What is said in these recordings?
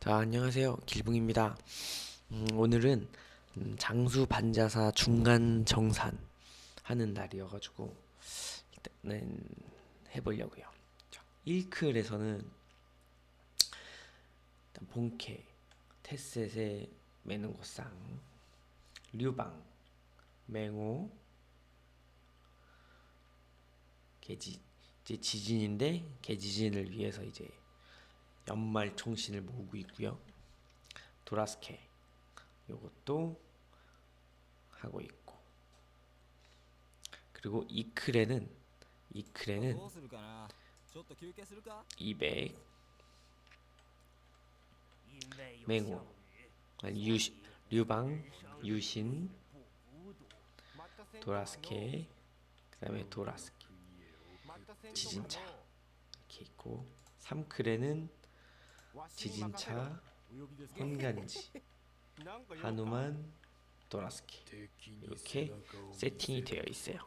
자, 안녕하세요. 길붕입니다. 음, 오늘은 음, 장수 반자사 중간 정산 하는 날이어가지고 일단은 해보려고요. 자, 1클에서는 일단 본캐, 테셋의 매는 곳상, 류방, 맹호, 개지 이제 지진인데 개지진을 위해서 이제 연말 총신을 모으고 있고요. 도라스케 요것도 하고 있고. 그리고 이크레는 이크레는 200 맹호 류방 유신 도라스케 그 다음에 도라스케. 지진차. 이렇게 있고. 삼크레는 지진차 혼간지 하누만 도라스케 이렇게 세팅이 되어 있어요.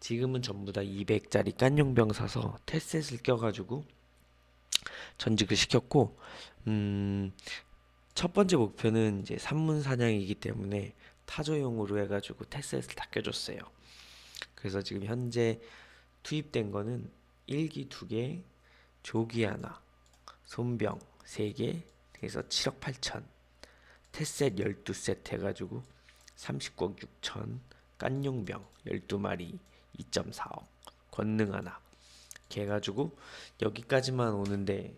지금은 전부 다 200짜리 깐용병 사서 테셋을 껴가지고 전직을 시켰고, 음, 첫 번째 목표는 이제 산문 사냥이기 때문에 타조용으로 해가지고 테셋을 다 껴줬어요. 그래서 지금 현재 투입된 거는 일기 두 개, 조기 하나, 손병 세 개, 그래서 7억 8천, 테셋 12셋 해가지고 39억 6천, 깐용병 12마리 2.4억, 권능 하나. 이렇게 해가지고 여기까지만 오는데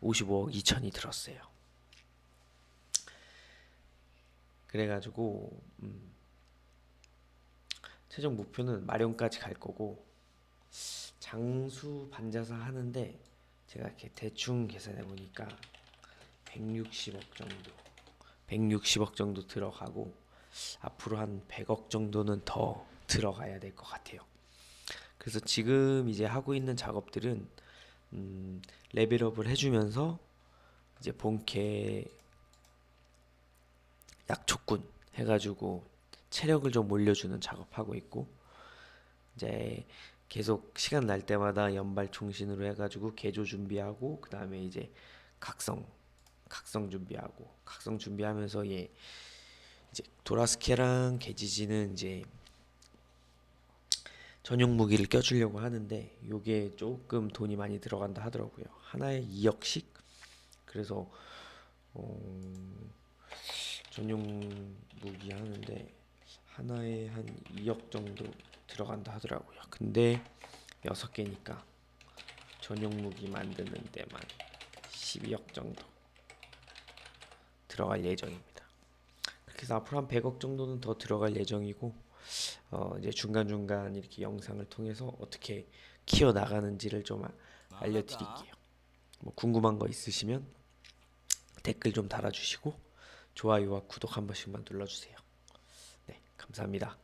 55억 2천이 들었어요. 그래가지고 음, 최종 목표는 마련까지 갈 거고 장수 반자사 하는데 제가 이렇게 대충 계산해 보니까 160억 정도 160억 정도 들어가고 앞으로 한 100억 정도는 더 들어가야 될 것 같아요. 그래서 지금 이제 하고 있는 작업들은 음, 레벨업을 해주면서 이제 본캐 약초꾼 해가지고 체력을 좀 올려주는 작업하고 있고 이제 계속 시간 날 때마다 연발 총신으로 해가지고 개조 준비하고 그 다음에 이제 각성 각성 준비하고 각성 준비하면서 얘 이제 도라스케랑 게지지는 이제 전용 무기를 껴주려고 하는데 요게 조금 돈이 많이 들어간다 하더라고요. 하나에 2억씩 그래서 어, 전용 무기 하는데 하나에 한 2억 정도 들어간다 하더라고요. 근데 6개니까 전용 무기 만드는 데만 12억 정도 들어갈 예정입니다. 그렇게 해서 앞으로 한 100억 정도는 더 들어갈 예정이고 어 이제 중간중간 이렇게 영상을 통해서 어떻게 키워 나가는지를 좀 아- 알려드릴게요. 뭐 궁금한 거 있으시면 댓글 좀 달아주시고 좋아요와 구독 한 번씩만 눌러주세요. 네, 감사합니다.